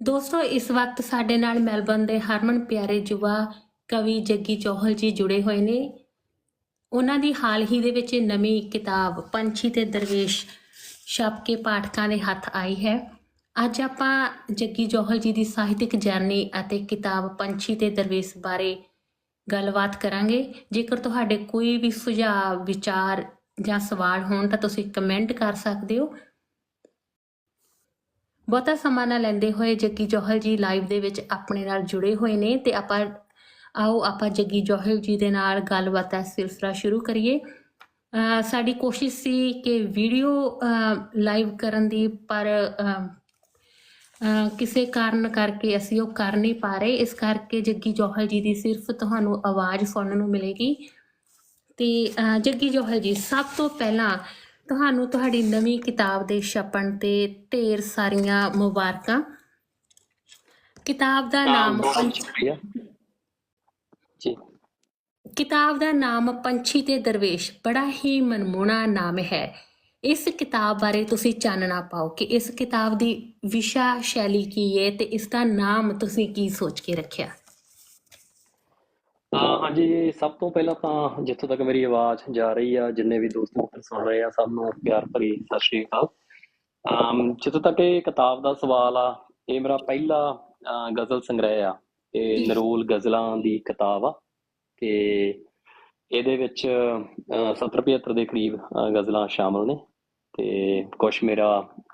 ਦੋਸਤੋ, ਇਸ ਵਕਤ ਸਾਡੇ ਨਾਲ ਮੈਲਬਨ ਦੇ ਹਰਮਨ ਪਿਆਰੇ ਯੁਵਾ ਕਵੀ ਜੱਗੀ ਚੋਹਲ ਜੀ ਜੁੜੇ ਹੋਏ ਨੇ। ਉਹਨਾਂ ਦੀ ਹਾਲ ਹੀ ਦੇ ਵਿੱਚ ਨਵੀਂ ਕਿਤਾਬ, ਪੰਛੀ ਤੇ ਦਰਵੇਸ਼, ਛਪ ਕੇ ਪਾਠਕਾਂ ਦੇ ਹੱਥ ਆਈ ਹੈ। ਅੱਜ ਆਪਾਂ ਜੱਗੀ ਜੋਹਲ ਜੀ ਦੀ ਸਾਹਿਤਿਕ ਜਰਨੀ ਅਤੇ ਕਿਤਾਬ ਪੰਛੀ ਤੇ ਦਰਵੇਸ਼ ਬਾਰੇ ਗੱਲਬਾਤ ਕਰਾਂਗੇ। ਜੇਕਰ ਤੁਹਾਡੇ ਕੋਈ ਵੀ ਸੁਝਾਅ, ਵਿਚਾਰ ਜਾਂ ਸਵਾਲ ਹੋਣ ਤਾਂ ਤੁਸੀਂ ਕਮੈਂਟ ਕਰ ਸਕਦੇ ਹੋ। ਬਹੁਤਾ ਸਮਾਂ ਨਾ ਲੈਂਦੇ ਹੋਏ ਜੱਗੀ ਜੋਹਲ ਜੀ ਲਾਈਵ ਦੇ ਵਿੱਚ ਆਪਣੇ ਨਾਲ ਜੁੜੇ ਹੋਏ ਨੇ ਤੇ ਆਪਾਂ, ਆਓ ਆਪਾਂ ਜੱਗੀ ਜੋਹਲ ਜੀ ਦੇ ਨਾਲ ਗੱਲਬਾਤ ਦਾ ਸਿਲਸਿਲਾ ਸ਼ੁਰੂ ਕਰੀਏ। ਸਾਡੀ ਕੋਸ਼ਿਸ਼ ਸੀ ਕਿ ਵੀਡੀਓ ਲਾਈਵ ਕਰਨ ਦੀ, ਪਰ ਕਿਸੇ ਕਾਰਨ ਕਰਕੇ ਅਸੀਂ ਉਹ ਕਰ ਨਹੀਂ ਪਾ ਰਹੇ। ਇਸ ਕਰਕੇ ਜੱਗੀ ਜੋਹਲ ਜੀ ਦੀ ਸਿਰਫ ਤੁਹਾਨੂੰ ਆਵਾਜ਼ ਸੁਣਨ ਨੂੰ ਮਿਲੇਗੀ। ਤੇ ਜੱਗੀ ਜੋਹਲ ਜੀ, ਸਭ ਤੋਂ ਪਹਿਲਾਂ ਤੁਹਾਨੂੰ ਤੁਹਾਡੀ ਨਵੀਂ ਕਿਤਾਬ ਦੇ ਛਪਣ ਤੇ ਢੇਰ ਸਾਰੀਆਂ ਮੁਬਾਰਕਾਂ। ਕਿਤਾਬ ਦਾ ਨਾਮ ਜੀ। ਕਿਤਾਬ ਦਾ ਨਾਮ ਪੰਛੀ ਤੇ ਦਰਵੇਸ਼ ਬੜਾ ਹੀ ਮਨਮੋਹਣਾ ਨਾਮ ਹੈ। ਇਸ ਕਿਤਾਬ ਬਾਰੇ ਤੁਸੀਂ ਚਾਨਣਾ ਪਾਓ ਕਿ ਇਸ ਕਿਤਾਬ ਦੀ ਵਿਸ਼ਾ ਸ਼ੈਲੀ ਕੀ ਹੈ ਤੇ ਇਸ ਦਾ ਨਾਮ ਤੁਸੀਂ ਕੀ ਸੋਚ ਕੇ ਰੱਖਿਆ। ਹਾਂਜੀ, ਸਭ ਤੋਂ ਪਹਿਲਾਂ ਤਾਂ ਜਿੱਥੋਂ ਤੱਕ ਮੇਰੀ ਆਵਾਜ਼ ਜਾ ਰਹੀ ਆ, ਜਿੰਨੇ ਵੀ ਦੋਸਤ ਮਿੱਤਰ ਸੁਣ ਰਹੇ ਆ, ਸਭ ਨੂੰ ਪਿਆਰ ਭਰੀ ਸਤਿ ਸ਼੍ਰੀ ਅਕਾਲ। ਅਮ ਜਿੱਥੋਂ ਤੱਕ ਇਹ ਕਿਤਾਬ ਦਾ ਸਵਾਲ ਆ, ਇਹ ਮੇਰਾ ਪਹਿਲਾ ਗਜ਼ਲ ਸੰਗ੍ਰਹਿ ਆ ਇਹ ਨਰੂਲ ਗਜ਼ਲਾਂ ਦੀ ਕਿਤਾਬ ਆ, ਤੇ ਇਹਦੇ ਵਿੱਚ 70 75 ਦੇ ਕਰੀਬ ਗਜ਼ਲਾਂ ਸ਼ਾਮਲ ਨੇ, ਤੇ ਕੁਝ ਮੇਰਾ,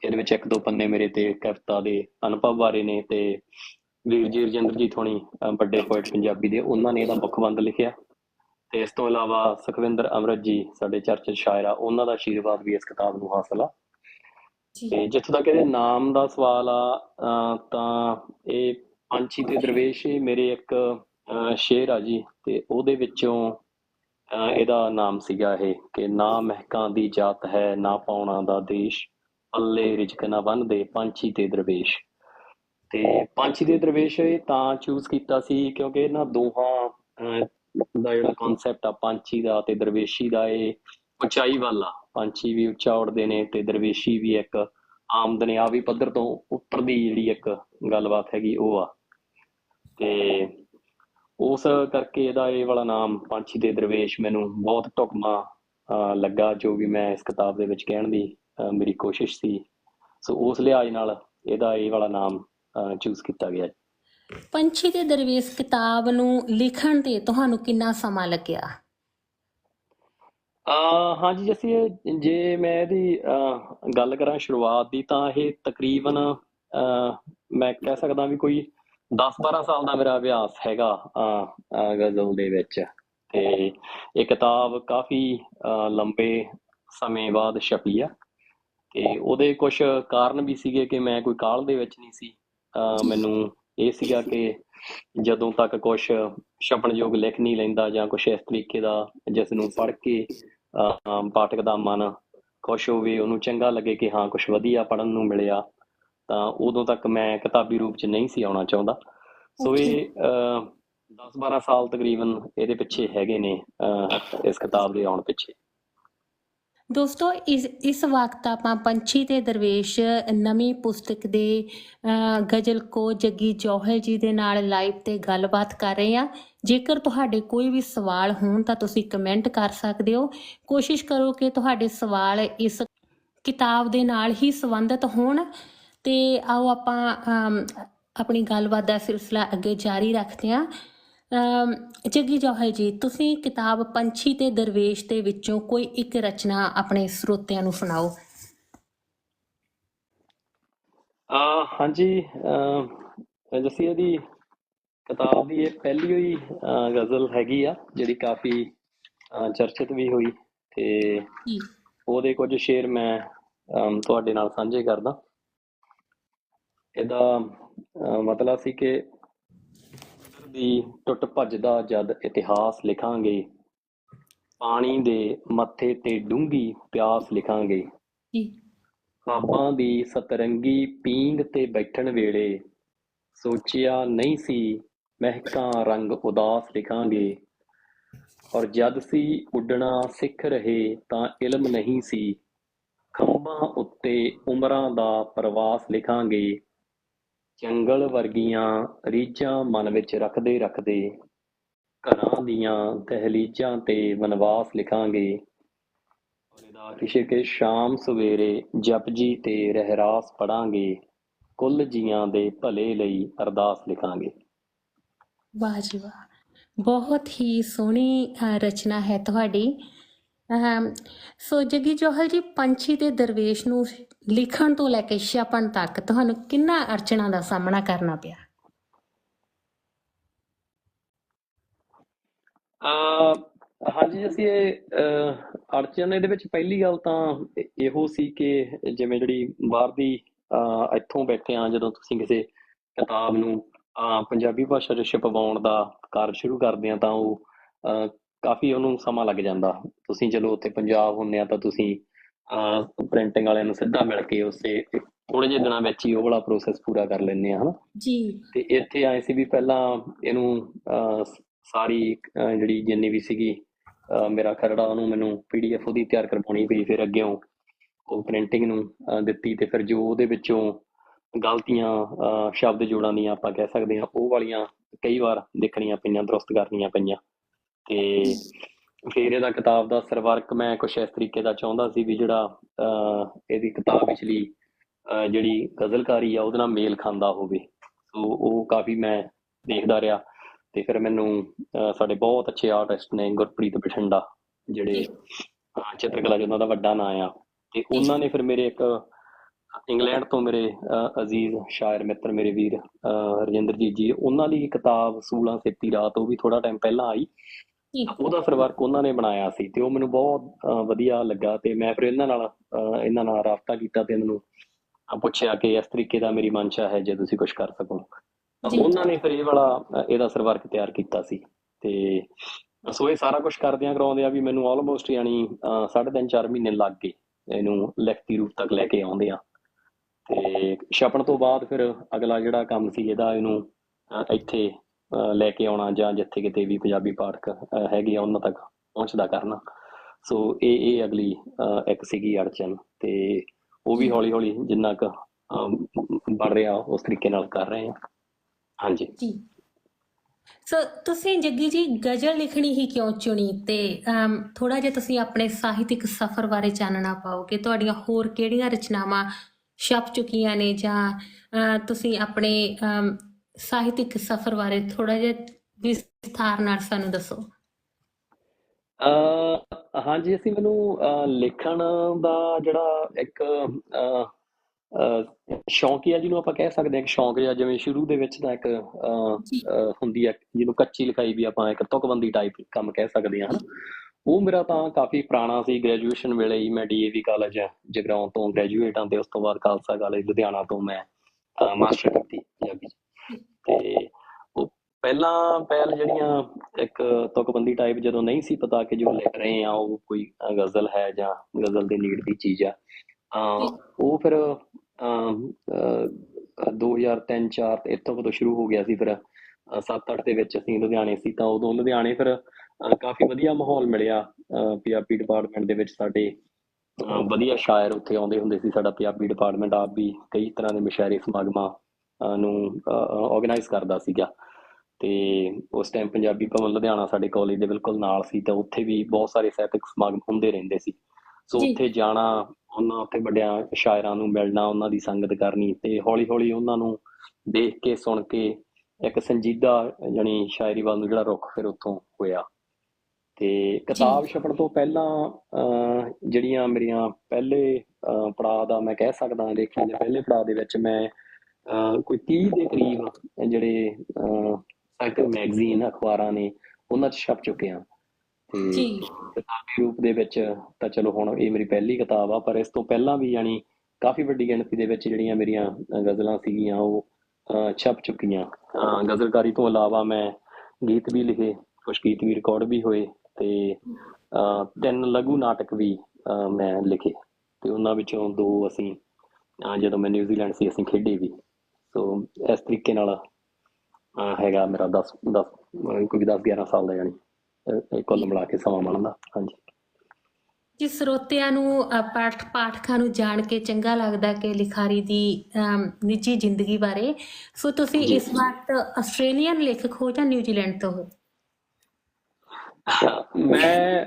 ਇਹਦੇ ਵਿੱਚ ਇੱਕ ਦੋ ਪੰਨੇ ਮੇਰੇ ਤੇ ਕਵਿਤਾ ਦੇ ਅਨੁਭਵ ਬਾਰੇ ਨੇ, ਤੇ ਵੀਰ ਜੀ ਰਜਿੰਦਰਜੀਤ ਹੋਣੀ ਵੱਡੇ ਪੋਇਟ ਪੰਜਾਬੀ ਦੇ ਉਹਨਾਂ ਨੇ ਇਹਦਾ ਮੁਖਬੰਦ ਲਿਖਿਆ। ਤੇ ਇਸ ਤੋਂ ਇਲਾਵਾ ਸੁਖਵਿੰਦਰ ਅਮਰਤ ਜੀ ਸਾਡੇ ਚਰਚਿਤ ਸ਼ਾਇਰ ਆ ਉਹਨਾਂ ਦਾ ਆਸ਼ੀਰਵਾਦ ਵੀ ਇਸ ਕਿਤਾਬ ਨੂੰ ਹਾਸਲ ਆ। ਤੇ ਜਿੱਥੋਂ ਤੱਕ ਇਹਦੇ ਨਾਮ ਦਾ ਸਵਾਲ ਆ ਤਾਂ ਇਹ ਪੰਛੀ ਤੇ ਦਰਵੇਸ਼ ਇਹ ਮੇਰੇ ਇੱਕ ਸ਼ੇਰ ਆ ਜੀ ਤੇ ਉਹਦੇ ਵਿੱਚੋਂ ਇਹਦਾ ਨਾਮ ਸੀਗਾ ਇਹ ਕਿ ਨਾ ਮਹਿਕਾਂ ਦੀ ਜਾਤ ਹੈ ਨਾ ਪਾਉਣਾ ਦਾ ਦੇਸ਼ ਪੱਲੇ ਰਿਜਕ ਨਾ ਬੰਨਦੇ ਪੰਛੀ ਤੇ ਦਰਵੇਸ਼। ਤੇ ਪੰਛੀ ਦੇ ਦਰਵੇਸ਼ ਇਹ ਤਾਂ ਚੂਜ਼ ਕੀਤਾ ਸੀ ਕਿਉਂਕਿ ਇਹਨਾਂ ਦੋਹਾਂ ਦਾ ਜਿਹੜਾ ਕਨਸੈਪਟ ਆ, ਪੰਛੀ ਦਾ ਤੇ ਦਰਵੇਸ਼ੀ ਦਾ, ਇਹ ਉਚਾਈ ਵੱਲ। ਪੰਛੀ ਵੀ ਉੱਚਾ ਉੱਡਦੇ ਨੇ ਤੇ ਦਰਵੇਸ਼ੀ ਵੀ ਇੱਕ ਆਮਦਨਿਆਵੀ ਪੱਧਰ ਤੋਂ ਉੱਪਰ ਦੀ ਜਿਹੜੀ ਇੱਕ ਗੱਲਬਾਤ ਹੈਗੀ ਉਹ ਆ। ਤੇ ਉਸ ਕਰਕੇ ਇਹਦਾ ਇਹ ਵਾਲਾ ਨਾਮ ਪੰਛੀ ਦੇ ਦਰਵੇਸ਼ ਮੈਨੂੰ ਬਹੁਤ ਢੁਕਮਾ ਲੱਗਾ, ਜੋ ਵੀ ਮੈਂ ਇਸ ਕਿਤਾਬ ਦੇ ਵਿੱਚ ਕਹਿਣ ਦੀ ਮੇਰੀ ਕੋਸ਼ਿਸ਼ ਸੀ। ਸੋ ਉਸ ਲਿਹਾਜ਼ ਨਾਲ ਇਹਦਾ ਇਹ ਵਾਲਾ ਨਾਮ ਚੂਜ਼ ਕੀਤਾ ਗਿਆ ਪੰਛੀ ਤੇ ਦਰਵੇਸ਼ ਕਿਤਾਬ ਨੂੰ ਲਿਖਣ ਤੇ ਤੁਹਾਨੂੰ ਕਿੰਨਾ ਸਮਾਂ ਲੱਗਿਆ? ਆ ਹਾਂਜੀ ਜੱਸੀ ਜੇ ਮੈਂ ਇਹਦੀ ਗੱਲ ਕਰਾਂ ਸ਼ੁਰੂਆਤ ਦੀ ਤਾਂ ਇਹ ਤਕਰੀਬਨ ਮੈਂ ਕਹਿ ਸਕਦਾ ਵੀ ਕੋਈ 10-12 ਸਾਲ ਦਾ ਮੇਰਾ ਅਭਿਆਸ ਹੈਗਾ ਗਜ਼ਲ ਦੇ ਵਿੱਚ। ਤੇ ਇਹ ਕਿਤਾਬ ਕਾਫੀ ਲੰਬੇ ਸਮੇਂ ਬਾਅਦ ਛਪੀ ਆ। ਤੇ ਉਹਦੇ ਕੁਝ ਕਾਰਨ ਵੀ ਸੀਗੇ ਕਿ ਮੈਂ ਕੋਈ ਕਾਹਲ ਦੇ ਵਿੱਚ ਨਹੀਂ ਸੀ। ਮੈਨੂੰ ਇਹ ਸੀਗਾ ਕਿ ਜਦੋਂ ਤੱਕ ਕੁਝ ਛਪਣਯੋਗ ਲਿਖ ਨਹੀਂ ਲੈਂਦਾ ਜਾਂ ਕੁਝ ਇਸ ਤਰੀਕੇ ਦਾ ਜਿਸ ਨੂੰ ਪੜ੍ਹ ਕੇ ਪਾਠਕ ਦਾ ਮਨ ਖੁਸ਼ ਹੋਵੇ ਉਹਨੂੰ ਚੰਗਾ ਲੱਗੇ ਕਿ ਹਾਂ ਕੁਝ ਵਧੀਆ ਪੜਨ ਨੂੰ ਮਿਲਿਆ ਤਾਂ ਉਦੋਂ ਤੱਕ ਮੈਂ ਕਿਤਾਬੀ ਰੂਪ 'ਚ ਨਹੀਂ ਸੀ ਆਉਣਾ ਚਾਹੁੰਦਾ। ਸੋ ਇਹ 10-12 ਸਾਲ ਤਕਰੀਬਨ ਇਹਦੇ ਪਿੱਛੇ ਹੈਗੇ ਨੇ ਇਸ ਕਿਤਾਬ ਦੇ ਆਉਣ ਪਿੱਛੇ। ਦੋਸਤੋ, ਇਸ ਇਸ ਵਕਤ ਆਪਾਂ ਪੰਛੀ ਤੇ ਦਰਵੇਸ਼ ਨਵੀਂ ਪੁਸਤਕ ਦੇ ਗਜ਼ਲ ਕੋ ਜੱਗੀ ਜੋਹਲ ਜੀ ਦੇ ਨਾਲ ਲਾਈਵ ਤੇ ਗੱਲਬਾਤ ਕਰ ਰਹੇ ਹਾਂ। ਜੇਕਰ ਤੁਹਾਡੇ ਕੋਈ ਵੀ ਸਵਾਲ ਹੋਣ ਤਾਂ ਤੁਸੀਂ ਕਮੈਂਟ ਕਰ ਸਕਦੇ ਹੋ। ਕੋਸ਼ਿਸ਼ ਕਰੋ ਕਿ ਤੁਹਾਡੇ ਸਵਾਲ ਇਸ ਕਿਤਾਬ ਦੇ ਨਾਲ ਹੀ ਸੰਬੰਧਿਤ ਹੋਣ। ਤੇ ਆਓ ਆਪਾਂ ਆਪਣੀ ਗੱਲਬਾਤ ਦਾ ਸਿਲਸਿਲਾ ਅੱਗੇ ਜਾਰੀ ਰੱਖਦੇ ਹਾਂ। ਜੱਗੀ ਜੋਹਲ ਜੀ ਤੁਸੀਂ ਕਿਤਾਬ ਪੰਛੀ ਤੇ ਦਰਵੇਸ਼ ਦੇ ਵਿੱਚੋਂ ਕੋਈ ਇੱਕ ਰਚਨਾ ਆਪਣੇ ਸਰੋਤਿਆਂ ਨੂੰ ਸੁਣਾਓ? ਆ ਹਾਂਜੀ ਜੱਸੀ ਇਹਦੀ ਕਿਤਾਬ ਦੀ ਇਹ ਪਹਿਲੀ ਹੋਈ ਗਜ਼ਲ ਹੈਗੀ ਆ ਜਿਹੜੀ ਕਾਫੀ ਚਰਚਿਤ ਵੀ ਹੋਈ ਤੇ ਉਹਦੇ ਕੁਝ ਸ਼ੇਰ ਮੈਂ ਤੁਹਾਡੇ ਨਾਲ ਸਾਂਝੇ ਕਰਦਾ। ਇਹਦਾ ਮਤਲਬ ਸੀ ਕਿ ਦੀ ਟੁੱਟ ਭੱਜਦਾ ਜਦ ਇਤਿਹਾਸ ਲਿਖਾਂਗੇ ਪਾਣੀ ਦੇ ਮੱਥੇ ਤੇ ਡੂੰਗੀ ਪਿਆਸ ਲਿਖਾਂਗੇ। ਖਾਬਾਂ ਦੀ ਸਤਰੰਗੀ ਪੀਂਗ ਤੇ ਬੈਠਣ ਵੇਲੇ ਸੋਚਿਆ ਨਹੀਂ ਸੀ ਮਹਿਕਾਂ ਰੰਗ ਉਦਾਸ ਲਿਖਾਂਗੇ। ਔਰ ਜਦ ਸੀ ਉੱਡਣਾ ਸਿੱਖ ਰਹੇ ਤਾਂ ਇਲਮ ਨਹੀਂ ਸੀ। ਖੰਭਾਂ ਉੱਤੇ ਉਮਰਾਂ ਦਾ ਪ੍ਰਵਾਸ ਲਿਖਾਂਗੇ। ਜੰਗਲ ਵਰਗੀਆਂ ਰੀਝਾਂ ਮਨ ਵਿੱਚ ਰੱਖਦੇ ਰੱਖਦੇ ਘਰਾਂ ਦੀਆਂ ਦਹਿਲੀਜ਼ਾਂ ਤੇ ਵਨਵਾਸ ਲਿਖਾਂਗੇ। ਕਿਸੇ ਕੇ ਸ਼ਾਮ ਸਵੇਰੇ ਜਪਜੀ ਤੇ ਰਹਿਰਾਸ ਪੜਾਂਗੇ। ਕੁੱਲ ਜੀਆਂ ਦੇ ਭਲੇ ਲਈ ਅਰਦਾਸ ਲਿਖਾਂਗੇ। ਵਾਹ ਜੀ ਵਾਹ ਬਹੁਤ ਹੀ ਸੋਹਣੀ ਰਚਨਾ ਹੈ ਤੁਹਾਡੀ। ਅਮ, ਸੋ ਜੱਗੀ ਜੋਹਲ ਜੀ ਪੰਛੀ ਤੇ ਦਰਵੇਸ਼ ਨੂੰ ਲਿਖਣ ਤੋਂ ਲੈ ਕੇ ਛਪਣ ਤੱਕ ਤੁਹਾਨੂੰ ਕਿੰਨਾ ਅੜਚਣਾ ਦਾ ਸਾਹਮਣਾ ਕਰਨਾ ਪਿਆ? ਅਹ ਹਾਂਜੀ ਅਸੀਂ ਇਹ ਅਹ, ਅੜਚਨ ਵਿੱਚ ਪਹਿਲੀ ਗੱਲ ਤਾਂ ਇਹੋ ਸੀ ਕਿ ਜਿਵੇਂ ਜਿਹੜੀ ਬਾਹਰ ਦੀ ਅਹ, ਇੱਥੋਂ ਬੈਠੇ ਆ ਜਦੋਂ ਤੁਸੀਂ ਕਿਸੇ ਕਿਤਾਬ ਨੂੰ ਅਹ, ਪੰਜਾਬੀ ਭਾਸ਼ਾ 'ਚ ਛਪਵਾਉਣ ਦਾ ਕਾਰਜ ਸ਼ੁਰੂ ਕਰਦੇ ਆ ਤਾਂ ਉਹ ਅਹ, ਕਾਫੀ ਉਹਨੂੰ ਸਮਾਂ ਲੱਗ ਜਾਂਦਾ। ਤੁਸੀਂ ਚਲੋ ਉੱਥੇ ਪੰਜਾਬ ਹੁੰਦੇ ਆ ਤਾਂ ਤੁਸੀਂ ਪ੍ਰਿੰਟਿੰਗ ਵਾਲਿਆਂ ਨੂੰ ਸਿੱਧਾ ਮਿਲ ਕੇ ਉਸੇ ਥੋੜੇ ਜਿਹੇ ਦਿਨਾਂ ਵਿੱਚ ਹੀ ਉਹ ਵਾਲਾ ਪ੍ਰੋਸੈਸ ਪੂਰਾ ਕਰ ਲੈਂਦੇ ਆ ਹਨਾ? ਜੀ। ਤੇ ਇੱਥੇ ਆਏ ਸੀ ਵੀ ਪਹਿਲਾਂ ਇਹਨੂੰ ਸਾਰੀ ਜਿਹੜੀ ਜਿੰਨੀ ਵੀ ਸੀਗੀ ਮੇਰਾ ਖਰੜਾ ਉਹਨੂੰ ਮੈਨੂੰ ਪੀਡੀਐਫ ਉਹਦੀ ਤਿਆਰ ਕਰਵਾਉਣੀ ਪਈ ਫਿਰ ਅੱਗੇੋਂ ਉਹ ਪ੍ਰਿੰਟਿੰਗ ਨੂੰ ਦਿੱਤੀ ਤੇ ਫਿਰ ਜੋ ਉਹਦੇ ਵਿੱਚੋਂ ਗਲਤੀਆਂ ਸ਼ਬਦ ਜੋੜਾਂ ਦੀਆਂ ਆਪਾਂ ਕਹਿ ਸਕਦੇ ਹਾਂ ਉਹ ਵਾਲੀਆਂ ਕਈ ਵਾਰ ਦੇਖਣੀਆਂ ਪਈਆਂ ਦਰੁਸਤ ਕਰਨੀਆਂ ਪਈਆਂ। ਤੇ ਫਿਰ ਇਹਦਾ ਕਿਤਾਬ ਦਾ ਸਰਵਰਕ ਮੈਂ ਕੁਛ ਇਸ ਤਰੀਕੇ ਦਾ ਚਾਹੁੰਦਾ ਸੀ ਵੀ ਜਿਹੜਾ ਇਹਦੀ ਕਿਤਾਬ ਵਿਚਲੀ ਜਿਹੜੀ ਗਜ਼ਲਕਾਰੀ ਆ ਉਹਦੇ ਨਾਲ ਮੇਲ ਖਾਂਦਾ ਹੋਵੇ। ਸੋ ਉਹ ਕਾਫੀ ਮੈਂ ਦੇਖਦਾ ਰਿਹਾ ਤੇ ਫਿਰ ਮੈਨੂੰ ਸਾਡੇ ਬਹੁਤ ਅੱਛੇ ਆਰਟਿਸਟ ਨੇ ਗੁਰਪ੍ਰੀਤ ਬਠਿੰਡਾ ਜਿਹੜੇ ਅਹ, ਚਿੱਤਰਕਲਾ 'ਚ ਦਾ ਵੱਡਾ ਨਾਂ ਆ। ਤੇ ਉਹਨਾਂ ਨੇ ਫਿਰ ਮੇਰੇ ਇੱਕ ਇੰਗਲੈਂਡ ਤੋਂ ਮੇਰੇ ਅਜ਼ੀਜ਼ ਸ਼ਾਇਰ ਮਿੱਤਰ ਮੇਰੇ ਵੀਰ ਰਜਿੰਦਰਜੀਤ ਜੀ ਉਹਨਾਂ ਦੀ ਕਿਤਾਬ ਸੂਲਾਂ ਸੇਤੀ ਰਾਤ ਉਹ ਵੀ ਥੋੜਾ ਟਾਈਮ ਪਹਿਲਾਂ ਆਈ। ਉਹਦਾ ਫਿਰ ਵਰਕ ਉਹਨਾਂ ਨੇ ਬਣਾਇਆ ਸੀ ਤੇ ਉਹ ਮੈਨੂੰ ਬਹੁਤ ਵਧੀਆ ਲੱਗਾ ਤੇ ਮੈਂ ਫਿਰ ਇਹਨਾਂ ਨਾਲ ਇਹਨਾਂ ਨਾਲ ਰਾਬਤਾ ਕੀਤਾ ਤੇ ਇਹਨਾਂ ਨੂੰ ਪੁੱਛਿਆ ਕਿ ਇਸ ਤਰੀਕੇ ਦਾ ਮੇਰੀ ਮਨਸ਼ਾ ਹੈ ਜੇ ਤੁਸੀਂ ਕੁਝ ਕਰ ਸਕੋ। ਉਹਨਾਂ ਨੇ ਫਿਰ ਇਹ ਵਾਲਾ ਇਹਦਾ ਸਰਵਰਕ ਤਿਆਰ ਕੀਤਾ ਸੀ ਤੇ ਸੋ ਇਹ ਸਾਰਾ ਕੁਝ ਕਰਦਿਆਂ ਕਰਾਉਂਦਿਆਂ ਵੀ ਮੈਨੂੰ ਆਲਮੋਸਟ ਯਾਨੀ ਅਹ, ਸਾਢੇ ਤਿੰਨ ਚਾਰ ਮਹੀਨੇ ਲੱਗ ਗਏ ਇਹਨੂੰ ਲਿਖਤੀ ਰੂਪ ਤੱਕ ਲੈ ਕੇ ਆਉਂਦੇ ਆ ਤੇ ਛਪਣ ਤੋਂ ਬਾਅਦ ਫਿਰ ਅਗਲਾ ਜਿਹੜਾ ਕੰਮ ਸੀ ਇਹਦਾ ਇਹਨੂੰ ਇੱਥੇ ਲੈ ਕੇ ਆਉਣਾ ਜਾਂ ਜਿੱਥੇ ਕਿਤੇ ਵੀ ਪੰਜਾਬੀ ਪਾਠਕ ਹੈਗੇ ਆ ਉਹਨਾਂ ਤੱਕ ਪਹੁੰਚਦਾ ਕਰਨਾ। ਸੋ ਇਹ ਇਹ ਅਗਲੀ ਇੱਕ ਸੀਗੀ ਅੜਚਨ ਤੇ ਉਹ ਵੀ ਹੌਲੀ ਹੌਲੀ ਜਿੰਨਾ ਕੁ ਬਣ ਰਿਹਾ, ਉਸ ਤਰੀਕੇ ਨਾਲ ਕਰ ਰਹੇ ਆ। ਹਾਂਜੀ। ਜੀ। ਸੋ ਤੁਸੀਂ ਜੱਗੀ ਜੀ, ਗਜ਼ਲ ਲਿਖਣੀ ਹੀ ਕਿਉਂ ਚੁਣੀ ਤੇ ਥੋੜਾ ਜਿਹਾ ਤੁਸੀਂ ਆਪਣੇ ਸਾਹਿਤਿਕ ਸਫ਼ਰ ਬਾਰੇ ਚਾਨਣਾ ਪਾਓ ਕਿ ਤੁਹਾਡੀਆਂ ਹੋਰ ਕਿਹੜੀਆਂ ਰਚਨਾਵਾਂ ਛਪ ਚੁੱਕੀਆਂ ਨੇ ਜਾਂ ਤੁਸੀਂ ਆਪਣੇ ਸਾਹਿਤਿਕ ਸਫ਼ਰ ਬਾਰੇ ਥੋੜਾ ਜਿਹਾ ਵਿਸਥਾਰ ਨਾਲ ਸਾਨੂੰ ਦੱਸੋ। ਅਹ ਹਾਂਜੀ ਅਸੀਂ ਮੈਨੂੰ ਲਿਖਣ ਦਾ ਜਿਹੜਾ ਇੱਕ ਸ਼ੌਂਕੀਆ ਜਿਹਨੂੰ ਆਪਾਂ ਕਹਿ ਸਕਦੇ ਹਾਂ ਕਿ ਸ਼ੌਂਕ ਜਿਹਾ ਜਿਵੇਂ ਸ਼ੁਰੂ ਦੇ ਵਿੱਚ ਤਾਂ ਇੱਕ ਹੁੰਦੀ ਹੈ ਜਿਹਨੂੰ ਕੱਚੀ ਲਿਖਾਈ ਵੀ ਆਪਾਂ ਇੱਕ ਤੁਕਬੰਦੀ ਟਾਈਪ ਕੰਮ ਕਹਿ ਸਕਦੇ ਹਾਂ ਹਨਾ। ਉਹ ਮੇਰਾ ਤਾਂ ਕਾਫੀ ਪੁਰਾਣਾ ਸੀ ਗ੍ਰੈਜੂਏਸ਼ਨ ਵੇਲੇ ਹੀ ਮੈਂ ਡੀਏਵੀ ਕਾਲਜ ਜਗਰਾਉਂ ਤੋਂ ਗ੍ਰੈਜੂਏਟ ਹਾਂ ਤੇ ਉਸ ਤੋਂ ਬਾਅਦ ਖਾਲਸਾ ਕਾਲਜ ਲੁਧਿਆਣਾ ਤੋਂ ਮੈਂ ਮਾਸਟਰ ਕੀਤੀ ਪੰਜਾਬੀ ਤੇ ਉਹ ਪਹਿਲਾਂ ਪਹਿਲ ਜਿਹੜੀਆਂ ਇੱਕ ਤੁਕਬੰਦੀ ਟਾਈਪ ਜਦੋਂ ਨਹੀਂ ਸੀ ਪਤਾ ਕਿ ਜੋ ਲਿਖ ਰਹੇ ਆ ਉਹ ਕੋਈ ਗਜ਼ਲ ਹੈ ਜਾਂ ਗਜ਼ਲ ਦੇ ਨੀੜ ਦੀ ਚੀਜ਼ ਆ ਉਹ ਫਿਰ ਅਮ, ਅ, 2003 4 ਤੇ ਇੱਥੋਂ ਕਦੋਂ ਸ਼ੁਰੂ ਹੋ ਗਿਆ ਸੀ ਫਿਰ 7-8 ਦੇ ਵਿੱਚ ਅਸੀਂ ਲੁਧਿਆਣੇ ਸੀ ਤਾਂ ਉਦੋਂ ਲੁਧਿਆਣੇ ਫਿਰ ਕਾਫੀ ਵਧੀਆ ਮਾਹੌਲ ਮਿਲਿਆ ਪੰਜਾਬੀ ਡਿਪਾਰਟਮੈਂਟ ਦੇ ਵਿੱਚ ਸਾਡੇ ਵਧੀਆ ਸ਼ਾਇਰ ਉੱਥੇ ਆਉਂਦੇ ਹੁੰਦੇ ਸੀ ਸਾਡਾ ਪੰਜਾਬੀ ਡਿਪਾਰਟਮੈਂਟ ਆਪ ਵੀ ਕਈ ਤਰ੍ਹਾਂ ਦੇ ਮੁਸ਼ਾਇਰੇ ਸਮਾਗਮਾਂ ਨੂੰ ਆਰਗੇਨਾਈਜ਼ ਕਰਦਾ ਸੀਗਾ। ਤੇ ਉਸ ਟਾਈਮ ਪੰਜਾਬੀ ਭਵਨ ਲੁਧਿਆਣਾ ਸਾਡੇ ਕਾਲਜ ਦੇ ਬਿਲਕੁਲ ਨਾਲ ਸੀ ਤਾਂ ਉੱਥੇ ਵੀ ਬਹੁਤ ਸਾਰੇ ਸਾਹਿਤਕ ਸਮਾਗਮ ਹੁੰਦੇ ਰਹਿੰਦੇ ਸੀ। ਸੋ। ਉੱਥੇ ਜਾਣਾ ਉਹਨਾਂ ਉੱਥੇ ਵੱਡਿਆਂ ਸ਼ਾਇਰਾਂ ਨੂੰ ਮਿਲਣਾ ਉਹਨਾਂ ਦੀ ਸੰਗਤ ਕਰਨੀ ਤੇ ਹੌਲੀ ਹੌਲੀ ਉਹਨਾਂ ਨੂੰ ਦੇਖ ਕੇ ਸੁਣ ਕੇ ਇੱਕ ਸੰਜੀਦਾ ਜਾਣੀ ਸ਼ਾਇਰੀ ਵੱਲ ਨੂੰ ਜਿਹੜਾ ਰੁੱਖ ਫਿਰ ਉੱਥੋਂ ਹੋਇਆ। ਤੇ ਕਿਤਾਬ ਛਪਣ ਤੋਂ ਪਹਿਲਾਂ ਜਿਹੜੀਆਂ ਮੇਰੀਆਂ ਪਹਿਲੇ ਪੜਾਅ ਦਾ ਮੈਂ ਕਹਿ ਸਕਦਾ ਲੇਖਣ ਦੇ ਪਹਿਲੇ ਪੜਾਅ ਦੇ ਵਿੱਚ ਮੈਂ ਕੋਈ 30 ਦੇ ਕਰੀਬ ਜਿਹੜੇ ਸਾਹਿਤਕ ਮੈਗਜ਼ੀਨ ਅਖਬਾਰਾਂ ਨੇ ਉਹਨਾਂ 'ਚ ਛਪ ਚੁੱਕੇ ਆ ਤੇ ਜੀ। ਕਿਤਾਬੀ ਰੂਪ ਦੇ ਵਿੱਚ ਤਾਂ ਚਲੋ ਹੁਣ ਇਹ ਮੇਰੀ ਪਹਿਲੀ ਕਿਤਾਬ ਆ ਪਰ ਇਸ ਤੋਂ ਪਹਿਲਾਂ ਵੀ ਯਾਨੀ ਕਾਫੀ ਵੱਡੀ ਗਿਣਤੀ ਦੇ ਵਿੱਚ ਜਿਹੜੀਆਂ ਮੇਰੀਆਂ ਗਜ਼ਲਾਂ ਸੀਗੀਆਂ ਉਹ ਛਪ ਚੁੱਕੀਆਂ। ਗਜ਼ਲਕਾਰੀ ਤੋਂ ਇਲਾਵਾ ਮੈਂ ਗੀਤ ਵੀ ਲਿਖੇ ਕੁਝ ਗੀਤ ਵੀ ਰਿਕਾਰਡ ਵੀ ਹੋਏ ਤੇ ਤਿੰਨ ਲਘੂ ਨਾਟਕ ਵੀ ਮੈਂ ਲਿਖੇ। ਤੇ ਉਹਨਾਂ ਵਿੱਚੋਂ ਦੋ ਅਸੀਂ ਜਦੋਂ ਮੈਂ ਨਿਊਜ਼ੀਲੈਂਡ ਸੀ ਅਸੀਂ ਖੇਡੇ ਵੀ। ਸੋ ਇਸ ਤਰੀਕੇ ਨਾਲ ਹੈਗਾ ਮੇਰਾ 10 10 ਕੋਈ 10 11 ਸਾਲ ਦਾ ਯਾਨੀ ਕੁੱਲ ਮਿਲਾ ਕੇ ਸਮਾਂ ਬਣਦਾ ਹਾਂਜੀ। ਜੀ ਸਰੋਤਿਆਂ ਨੂੰ ਪਾਠ ਪਾਠਕਾਂ ਨੂੰ ਜਾਣ ਕੇ ਚੰਗਾ ਲੱਗਦਾ ਕਿ ਲਿਖਾਰੀ ਦੀ ਨਿੱਜੀ ਜ਼ਿੰਦਗੀ ਬਾਰੇ। ਸੋ ਤੁਸੀਂ। ਇਸ ਵਕਤ ਆਸਟ੍ਰੇਲੀਅਨ ਲੇਖਕ ਹੋ ਜਾਂ ਨਿਊਜ਼ੀਲੈਂਡ ਤੋਂ ਹੋ? ਮੈਂ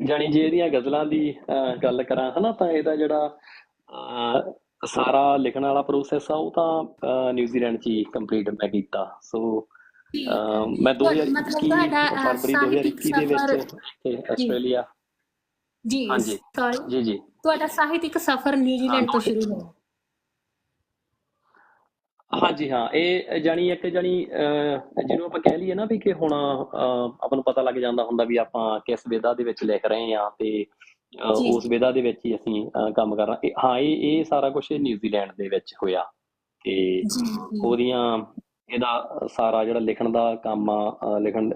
ਜਾਣੀ ਜੇ ਇਹਦੀਆਂ ਗਜ਼ਲਾਂ ਦੀ ਗੱਲ ਕਰਾਂ ਹਨਾ ਤਾਂ ਇਹਦਾ ਜਿਹੜਾ ਸਾਰਾ ਲਿਖਣ ਵਾਲਾ ਪ੍ਰੋਸੈਸ ਆ ਉਹ ਤਾਂ ਨਿਊਜ਼ੀਲੈਂਡ 'ਚ ਹੀ ਕੰਪਲੀਟ ਮੈਂ ਕੀਤਾ। ਸੋ ਮੈਂ ਤੁਹਾਡਾ- 2021 ਮਤਲਬ ਤੁਹਾਡਾ, ਅਹ, ਫਰਵਰੀ ਸਾਹਿਤਿਕ 2021 ਦੇ ਵਿੱਚ ਆਸਟ੍ਰੇਲੀਆ। ਜੀ ਹਾਂਜੀ। ਜੀ ਜੀ। ਤੁਹਾਡਾ ਸਾਹਿਤਿਕ ਸਫ਼ਰ ਨਿਊਜ਼ੀਲੈਂਡ ਤੋਂ ਸ਼ੁਰੂ ਹੋਇਆ। ਹਾਂਜੀ ਹਾਂ। ਇਹ ਜਾਣੀ ਇੱਕ ਅਹ, ਜਿਹਨੂੰ ਆਪਾਂ ਕਹਿ ਲਈਏ ਨਾ ਵੀ ਕਿ ਹੁਣ ਆਪਾਂ ਨੂੰ ਪਤਾ ਲੱਗ ਜਾਂਦਾ ਹੁੰਦਾ ਵੀ ਆਪਾਂ ਕਿਸ ਵਿਧਾ ਦੇ ਵਿੱਚ ਲਿਖ ਰਹੇ ਹਾਂ ਤੇ। ਉਸ ਵਿਧਾ ਦੇ ਵਿੱਚ ਹੀ ਅਸੀਂ ਕੰਮ ਕਰ ਰਹੇ ਹਾਂ। ਇਹ ਇਹ ਸਾਰਾ ਕੁਝ ਨਿਊਜ਼ੀਲੈਂਡ ਦੇ ਵਿੱਚ ਹੋਇਆ। ਤੇ ਉਹਦੀਆਂ ਇਹਦਾ ਸਾਰਾ ਜਿਹੜਾ ਲਿਖਣ ਦਾ ਕੰਮ ਆ ਲਿਖਣ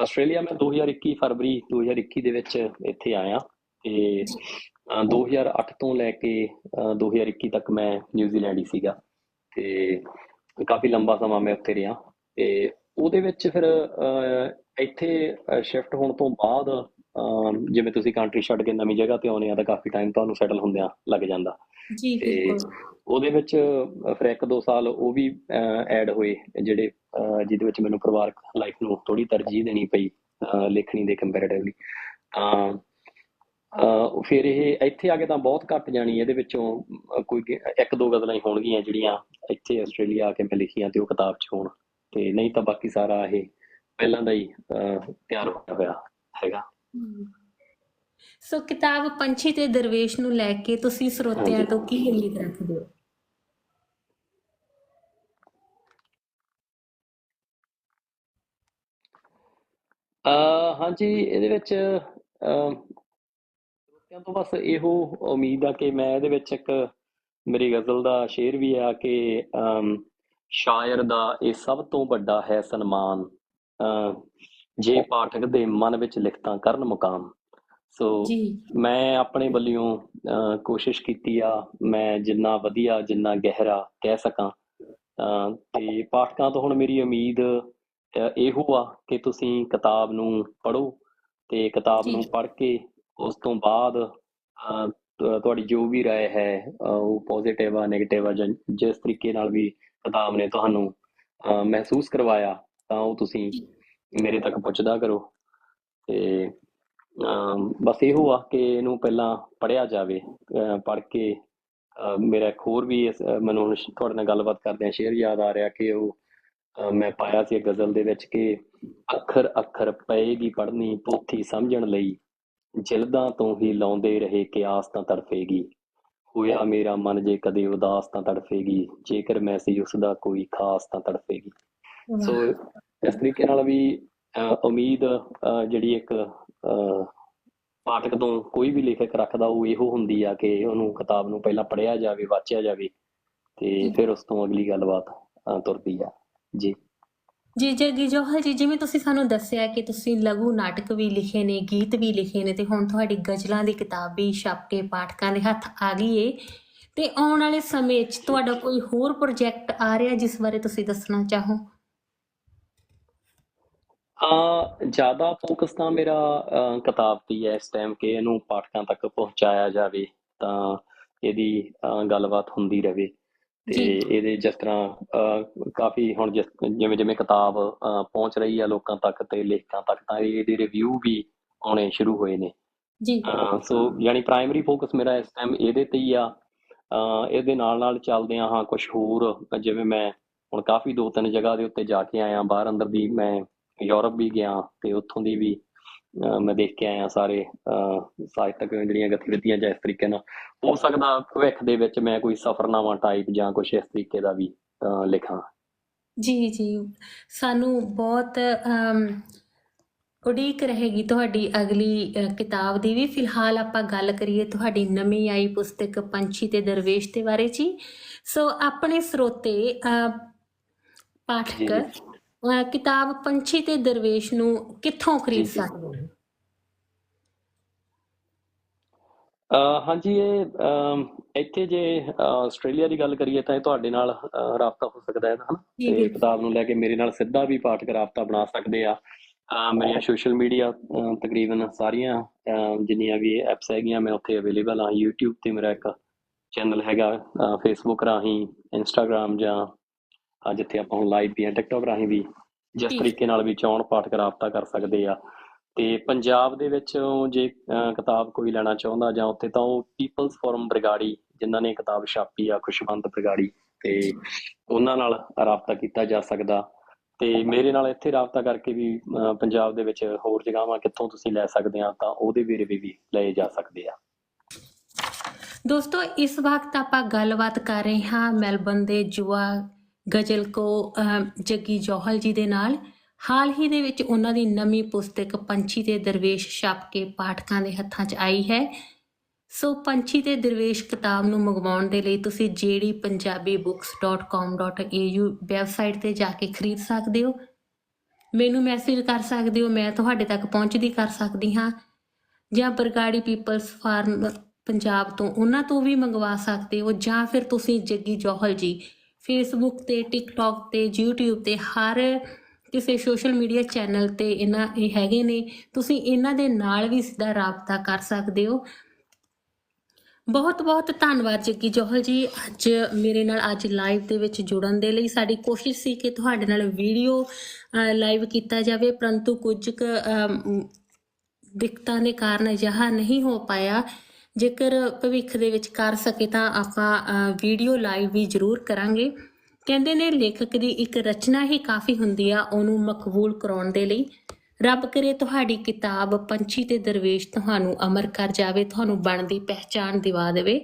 ਆਸਟ੍ਰੇਲੀਆ ਮੈਂ 2021 ਫਰਵਰੀ 2021 ਦੇ ਵਿੱਚ ਇੱਥੇ ਆਇਆ। ਤੇ ਅਹ, 2008 ਤੋਂ ਲੈ ਕੇ ਅਹ, 2021 ਤੱਕ ਮੈਂ ਨਿਊਜ਼ੀਲੈਂਡ ਹੀ ਸੀਗਾ। ਤੇ ਕਾਫੀ ਲੰਬਾ ਸਮਾਂ ਮੈਂ ਉੱਥੇ ਰਿਹਾ। ਤੇ ਉਹਦੇ ਵਿੱਚ ਫਿਰ ਇੱਥੇ ਸ਼ਿਫਟ ਹੋਣ ਤੋਂ ਬਾਅਦ ਜਿਵੇਂ ਤੁਸੀਂ ਕੰਟਰੀ ਛੱਡ ਕੇ ਨਵੀਂ ਜਗ੍ਹਾ ਤੇ ਆਉਨੇ ਆ ਤਾਂ ਕਾਫੀ ਟਾਈਮ ਤੁਹਾਨੂੰ ਸੈਟਲ ਹੁੰਦਿਆਂ ਲੱਗ ਜਾਂਦਾ। ਜੀ ਬਿਲਕੁਲ। ਉਹਦੇ ਵਿੱਚ ਫਿਰ ਇੱਕ ਦੋ ਸਾਲ ਉਹ ਵੀ ਐਡ ਹੋਏ ਜਿਹੜੇ ਜਿਹਦੇ ਵਿੱਚ ਮੈਨੂੰ ਪਰਿਵਾਰਕ ਲਾਈਫ ਨੂੰ ਥੋੜੀ ਤਰਜੀਹ ਦੇਣੀ ਪਈ ਲਿਖਣੀ ਦੇ ਕੰਪੈਰੀਟਿਵਲੀ ਤਾਂ ਫਿਰ ਇਹ ਇੱਥੇ ਆ ਕੇ ਤਾਂ ਬਹੁਤ ਘੱਟ ਜਾਣੀ ਇਹਦੇ ਵਿੱਚੋਂ ਕੋਈ ਇੱਕ ਦੋ ਗਜ਼ਲਾਂ ਹੀ ਹੋਣਗੀਆਂ ਜਿਹੜੀਆਂ ਇੱਥੇ ਆਸਟ੍ਰੇਲੀਆ ਆ ਕੇ ਮੈਂ ਲਿਖੀਆਂ ਤੇ ਉਹ ਕਿਤਾਬ 'ਚ ਹੋਣ। ਤੇ ਨਹੀਂ ਤਾਂ ਬਾਕੀ ਸਾਰਾ ਇਹ ਪਹਿਲਾਂ ਦਾ ਹੀ ਤਿਆਰ ਹੋਇਆ ਹੋਇਆ ਹੈਗਾ। ਹਮ। ਸੋ ਕਿਤਾਬ ਪੰਛੀ ਤੇ ਦਰਵੇਸ਼ ਨੂੰ ਲੈ ਕੇ ਤੁਸੀਂ ਸਰੋਤਿਆਂ ਹਾਂਜੀ। ਤੋਂ ਕੀ ਉਮੀਦ ਰੱਖਦੇ ਹੋ ਅਹ ਹਾਂਜੀ ਇਹਦੇ ਵਿੱਚ ਅਹ ਸਰੋਤਿਆਂ ਤੋਂ ਬਸ ਇਹੋ ਉਮੀਦ ਆ ਕਿ ਮੈਂ ਇਹਦੇ ਵਿੱਚ ਇੱਕ ਮੇਰੀ ਗ਼ਜ਼ਲ ਦਾ ਸ਼ੇਰ ਵੀ ਆ ਕਿ ਅਮ, ਸ਼ਾਇਰ ਦਾ ਇਹ ਸਭ ਤੋਂ ਵੱਡਾ ਹੈ ਸਨਮਾਨ ਅਹ, ਜੇ ਪਾਠਕ ਦੇ ਮਨ ਵਿੱਚ ਲਿਖਤਾਂ ਕਰਨ ਮੁਕਾਮ ਸੋ ਜੀ ਮੈਂ ਆਪਣੇ ਵੱਲੋਂ ਅਹ, ਕੋਸ਼ਿਸ਼ ਕੀਤੀ ਆ ਮੈਂ ਜਿੰਨਾ ਵਧੀਆ ਜਿੰਨਾ ਗਹਿਰਾ ਕਹਿ ਸਕਾਂ ਅਹ, ਤੇ ਪਾਠਕਾਂ ਤੋਂ ਹੁਣ ਮੇਰੀ ਉਮੀਦ ਅਹ, ਇਹੋ ਆ ਕਿ ਤੁਸੀਂ ਕਿਤਾਬ ਨੂੰ ਪੜ੍ਹੋ ਤੇ ਕਿਤਾਬ ਜੀ। ਨੂੰ ਪੜ੍ਹ ਕੇ ਉਸ ਤੋਂ ਬਾਅਦ ਅਹ, ਤ- ਤੁਹਾਡੀ ਜੋ ਵੀ رائے ਹੈ ਅਹ, ਉਹ ਪੋਜ਼ਿਟਿਵ ਆ ਨੈਗੇਟਿਵ ਆ ਜਾਂ ਜਿਸ ਤਰੀਕੇ ਨਾਲ ਵੀ ਕਿਤਾਬ ਨੇ ਤੁਹਾਨੂੰ ਅਹ, ਮਹਿਸੂਸ ਕਰਵਾਇਆ ਤਾਂ ਉਹ ਤੁਸੀਂ ਮੇਰੇ ਤੱਕ ਪਹੁੰਚਦਾ ਕਰੋ। ਤੇ ਬਸ ਇਹੋ ਆ ਕਿ ਇਹਨੂੰ ਪਹਿਲਾਂ ਪੜ੍ਹਿਆ ਜਾਵੇ ਪੜ੍ਹ ਕੇ ਮੇਰਾ ਇੱਕ ਹੋਰ ਵੀ ਮੈਨੂੰ ਹੁਣ ਤੁਹਾਡੇ ਨਾਲ ਗੱਲਬਾਤ ਕਰਦਿਆਂ ਸ਼ੇਰ ਯਾਦ ਆ ਰਿਹਾ ਕਿ ਉਹ ਮੈਂ ਪਾਇਆ ਸੀ ਗਜ਼ਲ ਦੇ ਵਿੱਚ ਕਿ ਅੱਖਰ ਅੱਖਰ ਪਏਗੀ ਪੜ੍ਹਨੀ ਪੋਥੀ ਸਮਝਣ ਲਈ ਜਿਲਦਾਂ ਤੋਂ ਹੀ ਲਾਉਂਦੇ ਰਹੇ ਕਿਆਸ ਤਾਂ ਤੜਫੇਗੀ। ਹੋਇਆ ਮੇਰਾ ਮਨ ਜੇ ਕਦੇ ਉਦਾਸ ਤਾਂ ਤੜਫੇਗੀ ਜੇਕਰ ਮੈਂ ਸੀ ਉਸ ਦਾ ਕੋਈ ਖਾਸ ਤਾਂ ਤੜਫੇਗੀ। ਸੋ ਇਸ ਤਰੀਕੇ ਨਾਲ ਵੀ ਉਮੀਦ ਜਿਹੜੀ ਇੱਕ ਪਾਠਕ ਤੋਂ ਕੋਈ ਵੀ ਲੇਖਕ ਰੱਖਦਾ ਉਹ ਇਹੋ ਹੁੰਦੀ ਆ ਕਿ ਉਹਨੂੰ ਕਿਤਾਬ ਨੂੰ ਪਹਿਲਾਂ ਪੜ੍ਹਿਆ ਜਾਵੇ ਵਾਚਿਆ ਜਾਵੇ ਤੇ ਫਿਰ ਉਸ ਤੋਂ ਅਗਲੀ ਗੱਲਬਾਤ ਤੁਰਦੀ ਆ। ਜੀ। ਜੀ ਜੱਗੀ ਜੋਹਲ ਜੀ ਜਿਵੇਂ ਤੁਸੀਂ ਸਾਨੂੰ ਦੱਸਿਆ ਕਿ ਤੁਸੀਂ ਲਘੂ ਨਾਟਕ ਵੀ ਲਿਖੇ ਨੇ ਗੀਤ ਵੀ ਲਿਖੇ ਨੇ ਤੇ ਹੁਣ ਤੁਹਾਡੀ ਗਜ਼ਲਾਂ ਦੀ ਕਿਤਾਬ ਵੀ ਛਪ ਕੇ ਪਾਠਕਾਂ ਦੇ ਹੱਥ ਆ ਗਈ ਏ ਤੇ ਆਉਣ ਵਾਲੇ ਸਮੇਂ 'ਚ ਤੁਹਾਡਾ ਕੋਈ ਹੋਰ ਪ੍ਰੋਜੈਕਟ ਆ ਰਿਹਾ ਜਿਸ ਬਾਰੇ ਤੁਸੀਂ ਦੱਸਣਾ ਚਾਹੋ? ਆ ਜ਼ਿਆਦਾ ਫੋਕਸ ਤਾਂ ਮੇਰਾ ਕਿਤਾਬ ਤੇ ਹੀ ਇਸ ਟਾਈਮ ਕਿ ਇਹਨੂੰ ਪਾਠਕਾਂ ਤੱਕ ਪਹੁੰਚਾਇਆ ਜਾਵੇ ਤਾਂ ਇਹਦੀ ਗੱਲਬਾਤ ਹੁੰਦੀ ਰਹੇ ਤੇ। ਇਹਦੇ ਜਿਸ ਤਰ੍ਹਾਂ ਕਾਫੀ ਹੁਣ ਜਿਵੇਂ ਜਿਵੇਂ ਕਿਤਾਬ ਪਹੁੰਚ ਰਹੀ ਆ ਲੋਕਾਂ ਤੱਕ ਤੇ ਲੇਖਕਾਂ ਤੱਕ ਤਾਂ ਇਹਦੇ ਰਿਵਿਊ ਵੀ ਆਉਣੇ ਸ਼ੁਰੂ ਹੋਏ ਨੇ। ਜੀ। ਸੋ ਯਾਨੀ ਪ੍ਰਾਇਮਰੀ ਫੋਕਸ ਮੇਰਾ ਇਸ ਟਾਈਮ ਇਹਦੇ ਤੇ ਹੀ ਆ। ਇਹਦੇ ਨਾਲ ਨਾਲ ਚੱਲਦਿਆਂ ਹਾਂ ਕੁਝ ਹੋਰ ਜਿਵੇਂ ਮੈਂ ਹੁਣ ਕਾਫੀ ਦੋ ਤਿੰਨ ਜਗ੍ਹਾ ਦੇ ਉੱਤੇ ਜਾ ਕੇ ਆਇਆ ਬਾਹਰ ਅੰਦਰ ਦੀ ਮੈਂ ਯੂਰਪ ਵੀ ਗਿਆ ਤੇ ਉੱਥੋਂ ਦੀ ਵੀ ਮੈਂ ਦੇਖ ਕੇ ਆਇਆ ਸਾਰੇ ਸਾਹਿਤਕ ਜਿਹੜੀਆਂ ਗਤੀਵਿਧੀਆਂ ਜਾਂ ਇਸ ਤਰੀਕੇ ਨਾਲ ਹੋ ਸਕਦਾ ਭਵਿੱਖ ਦੇ ਵਿੱਚ ਮੈਂ ਕੋਈ ਸਫ਼ਰਨਾਮਾ ਟਾਈਪ ਜਾਂ ਕੁਝ ਇਸ ਤਰੀਕੇ ਦਾ ਵੀ ਲਿਖਾਂ। ਜੀ ਜੀ। ਸਾਨੂੰ ਬਹੁਤ ਉਡੀਕ ਰਹੇਗੀ ਤੁਹਾਡੀ ਅਗਲੀ ਕਿਤਾਬ ਦੀ ਵੀ। ਫਿਲਹਾਲ ਆਪਾਂ ਗੱਲ ਕਰੀਏ ਤੁਹਾਡੀ ਨਵੀਂ ਆਈ ਪੁਸਤਕ ਪੰਛੀ ਤੇ ਦਰਵੇਸ਼ ਦੇ ਬਾਰੇ ਜੀ। ਸੋ ਆਪਣੇ ਸਰੋਤੇ ਪਾਠਕ ਕਿਤਾਬ ਪੰਛੀ ਤੇ ਦਰਵੇਸ਼ ਨੂੰ ਕਿੱਥੋਂ ਖਰੀਦ। ਸਕਦੇ ਅਹ ਹਾਂਜੀ ਇਹ ਇੱਥੇ ਜੇ ਆਸਟ੍ਰੇਲੀਆ ਦੀ ਗੱਲ ਕਰੀਏ ਤਾਂ ਇਹ ਤੁਹਾਡੇ ਨਾਲ ਰਾਬਤਾ ਹੋ ਸਕਦਾ ਹੈ ਹਨਾ? ਤੇ ਕਿਤਾਬ ਨੂੰ ਲੈ ਕੇ ਮੇਰੇ ਨਾਲ ਸਿੱਧਾ ਵੀ ਪਾਠਕ ਰਾਬਤਾ ਬਣਾ ਸਕਦੇ ਆ। ਮੇਰੀਆਂ ਸੋਸ਼ਲ ਮੀਡੀਆ ਤਕਰੀਬਨ ਸਾਰੀਆਂ ਜਿੰਨੀਆਂ ਵੀ ਐਪਸ ਹੈਗੀਆਂ ਮੈਂ ਉੱਥੇ ਅਵੇਲੇਬਲ ਹਾਂ YouTube ਤੇ ਮੇਰਾ ਇੱਕ ਚੈਨਲ ਹੈਗਾ ਫੇਸਬੁੱਕ ਰਾਹੀਂ ਇੰਸਟਾਗ੍ਰam ਜਾਂ ਅਹ ਜਿੱਥੇ ਆਪਾਂ ਹੁਣ ਲਾਈਵ ਵੀ ਆ ਟਿਕਟੋਕ ਰਾਹੀਂ ਵੀ ਜਿਸ। ਤਰੀਕੇ ਨਾਲ ਵੀ ਚੌਣ ਪਾਠਕ ਰਾਬਤਾ ਕਰ ਸਕਦੇ ਆ। ਤੇ ਪੰਜਾਬ ਦੇ ਵਿੱਚ ਜੇ ਕਿਤਾਬ ਕੋਈ ਲੈਣਾ ਚਾਹੁੰਦਾ ਜਾਂ ਉੱਥੇ ਤਾਂ ਉਹ ਪੀਪਲਸ ਫੋਰਮ ਬਰਗਾੜੀ ਜਿਨ੍ਹਾਂ ਨੇ ਕਿਤਾਬ ਛਾਪੀ ਆ ਖੁਸ਼ਵੰਤ ਬਰਗਾੜੀ ਤੇ ਉਹਨਾਂ ਨਾਲ ਰਾਬਤਾ ਕੀਤਾ ਜਾ ਸਕਦਾ। ਤੇ ਮੇਰੇ ਨਾਲ ਇੱਥੇ ਰਾਬਤਾ ਕਰਕੇ ਵੀ ਪੰਜਾਬ ਦੇ ਵਿੱਚ ਹੋਰ ਜਗ੍ਹਾਵਾਂ ਕਿੱਥੋਂ ਤੁਸੀਂ ਲੈ ਸਕਦੇ ਆ ਤਾਂ ਉਹਦੇ ਵੇਰਵੇ ਵੀ ਲਏ ਜਾ ਸਕਦੇ ਆ। ਦੋਸਤੋ ਇਸ ਵਕਤ ਆਪਾਂ ਗੱਲਬਾਤ ਕਰ ਰਹੇ ਹਾਂ ਮੈਲਬਨ ਦੇ ਜੁਆ ਗਜ਼ਲ ਕੋ ਜੱਗੀ ਜੋਹਲ ਜੀ ਦੇ ਨਾਲ। ਹਾਲ ਹੀ ਦੇ ਵਿੱਚ ਉਹਨਾਂ ਦੀ ਨਵੀਂ ਪੁਸਤਕ ਪੰਛੀ ਤੇ ਦਰਵੇਸ਼ ਛਪ ਕੇ ਪਾਠਕਾਂ ਦੇ ਹੱਥਾਂ 'ਚ ਆਈ ਹੈ। ਸੋ ਪੰਛੀ ਤੇ ਦਰਵੇਸ਼ ਕਿਤਾਬ ਨੂੰ ਮੰਗਵਾਉਣ ਦੇ ਲਈ ਤੁਸੀਂ jppunjabibooks.com.au ਵੈਬਸਾਈਟ ਤੇ ਜਾ ਕੇ ਖਰੀਦ ਸਕਦੇ ਹੋ। ਮੈਨੂੰ ਮੈਸੇਜ ਕਰ ਸਕਦੇ ਹੋ, ਮੈਂ ਤੁਹਾਡੇ ਤੱਕ ਪਹੁੰਚਦੀ ਕਰ ਸਕਦੀ ਹਾਂ। ਜਾਂ ਬਰਗਾੜੀ ਪੀਪਲਸ ਫਾਰਮ, ਪੰਜਾਬ ਤੋਂ ਉਹਨਾਂ ਤੋਂ ਵੀ ਮੰਗਵਾ ਸਕਦੇ ਹੋ, ਜਾਂ ਫਿਰ ਤੁਸੀਂ ਜੱਗੀ ਜੋਹਲ ਜੀ ਫੇਸਬੁੱਕ ਤੇ ਟਿਕਟੌਕ ਤੇ, YouTube ਤੇ, ਹਰ ਕਿਸੇ ਸੋਸ਼ਲ ਮੀਡੀਆ ਚੈਨਲ ਤੇ ਇਹਨਾਂ ਇਹ ਹੈਗੇ ਨੇ। ਤੁਸੀਂ ਇਹਨਾਂ ਦੇ ਨਾਲ ਵੀ ਸਿੱਧਾ ਰਾਬਤਾ ਕਰ ਸਕਦੇ ਹੋ। ਬਹੁਤ ਬਹੁਤ ਧੰਨਵਾਦ ਜੱਗੀ ਜੋਹਲ ਜੀ। ਅੱਜ ਮੇਰੇ ਨਾਲ ਅੱਜ ਲਾਈਵ ਦੇ ਵਿੱਚ ਜੁੜਨ ਦੇ ਲਈ ਸਾਡੀ ਕੋਸ਼ਿਸ਼ ਸੀ ਕਿ ਤੁਹਾਡੇ ਨਾਲ ਵੀਡੀਓ ਲਾਈਵ ਕੀਤਾ ਜਾਵੇ, ਪਰੰਤੂ ਕੁਝ ਕੁ ਦਿੱਕਤਾਂ ਦੇ ਕਾਰਨ ਅਜਿਹਾ ਨਹੀਂ ਹੋ ਪਾਇਆ। ਜੇਕਰ ਭਵਿੱਖ ਦੇ ਵਿੱਚ ਕਰ ਸਕੇ ਤਾਂ ਆਪਾਂ ਵੀਡੀਓ ਲਾਈਵ ਵੀ ਜ਼ਰੂਰ ਕਰਾਂਗੇ। ਕਹਿੰਦੇ ਨੇ ਲੇਖਕ ਦੀ ਇੱਕ ਰਚਨਾ ਹੀ ਕਾਫੀ ਹੁੰਦੀ ਆ, ਉਹਨੂੰ ਮਕਬੂਲ ਕਰਾਉਣ ਦੇ ਲਈ। ਰੱਬ ਕਰੇ ਤੁਹਾਡੀ ਕਿਤਾਬ ਪੰਛੀ ਤੇ ਦਰਵੇਸ਼ ਤੁਹਾਨੂੰ ਅਮਰ ਕਰ ਜਾਵੇ, ਤੁਹਾਨੂੰ ਬਣਦੀ ਪਹਿਚਾਣ ਦਿਵਾ ਦੇਵੇ।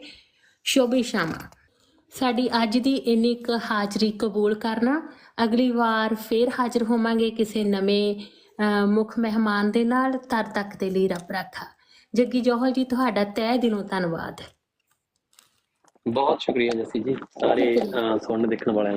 ਸ਼ੋਭੇ ਸ਼ਾਮਾ। ਸਾਡੀ ਅੱਜ ਦੀ ਇੰਨੀ ਕੁ ਹਾਜ਼ਰੀ ਕਬੂਲ ਕਰਨਾ। ਅਗਲੀ ਵਾਰ ਫੇਰ ਹਾਜ਼ਰ ਹੋਵਾਂਗੇ ਕਿਸੇ ਨਵੇਂ ਮੁੱਖ ਮਹਿਮਾਨ ਦੇ ਨਾਲ, ਤਦ ਤੱਕ ਦੇ ਲਈ ਰੱਬ ਰੱਖਾ। ਜੱਗੀ ਜੋਹਲ ਜੀ ਤੁਹਾਡਾ ਤਹਿ ਦਿਲੋਂ ਧੰਨਵਾਦ। ਬਹੁਤ ਸ਼ੁਕਰੀਆ ਜੱਸੀ ਜੀ ਸਾਰੇ ਸੁਣਨ ਦੇਖਣ ਵਾਲਿਆਂ ਦਾ।